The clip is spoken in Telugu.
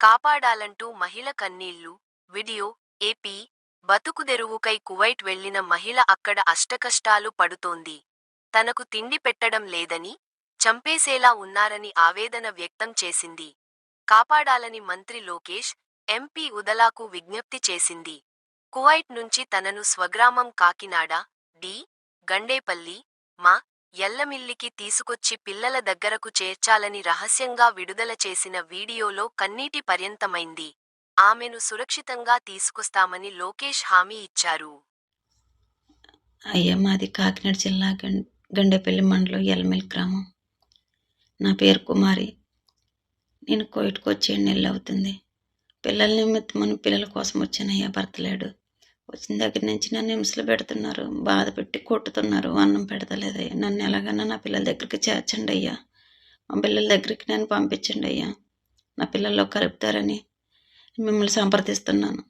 కాపాడాలంటూ మహిళ కన్నీళ్ళు వీడియో ఏపీ బతుకుదెరువుకై కువైట్ వెళ్ళిన మహిళ అక్కడ అష్టకష్టాలు పడుతోంది. తనకు తిండి పెట్టడం లేదని చంపేసేలా ఉన్నారని ఆవేదన వ్యక్తం చేసింది. కాపాడాలని మంత్రి లోకేష్ ఎంపీ ఉదలాకు విజ్ఞప్తి చేసింది. కువైట్ నుంచి తనను స్వగ్రామం కాకినాడ డి గండేపల్లి మా ఎల్లమిల్లికి తీసుకొచ్చి పిల్లల దగ్గరకు చేర్చాలని రహస్యంగా విడుదల చేసిన వీడియోలో కన్నీటి పర్యంతమైంది. ఆమెను సురక్షితంగా తీసుకొస్తామని లోకేష్ హామీ ఇచ్చారు. అయ్యా మాది కాకినాడ జిల్లా గం మండలం ఎల్లమిల్ గ్రామం. నా పేరు కుమారి. నేను కోయిట్కి వచ్చి ఏడు నెలలు అవుతుంది. పిల్లల నిమిత్తమని పిల్లల కోసం వచ్చానయ్యా భర్త లేడు. వచ్చిన దగ్గర నుంచి నన్ను హింసలు పెడుతున్నారు బాధ పెట్టి కొట్టుతున్నారు అన్నం పెడతలేదు నన్ను ఎలాగైనా నా పిల్లల దగ్గరికి చేర్చండి అయ్యా. మా పిల్లల దగ్గరికి నన్ను పంపించండి అయ్యా. నా పిల్లల్లో కలుపుతారని మిమ్మల్ని సంప్రదిస్తున్నాను.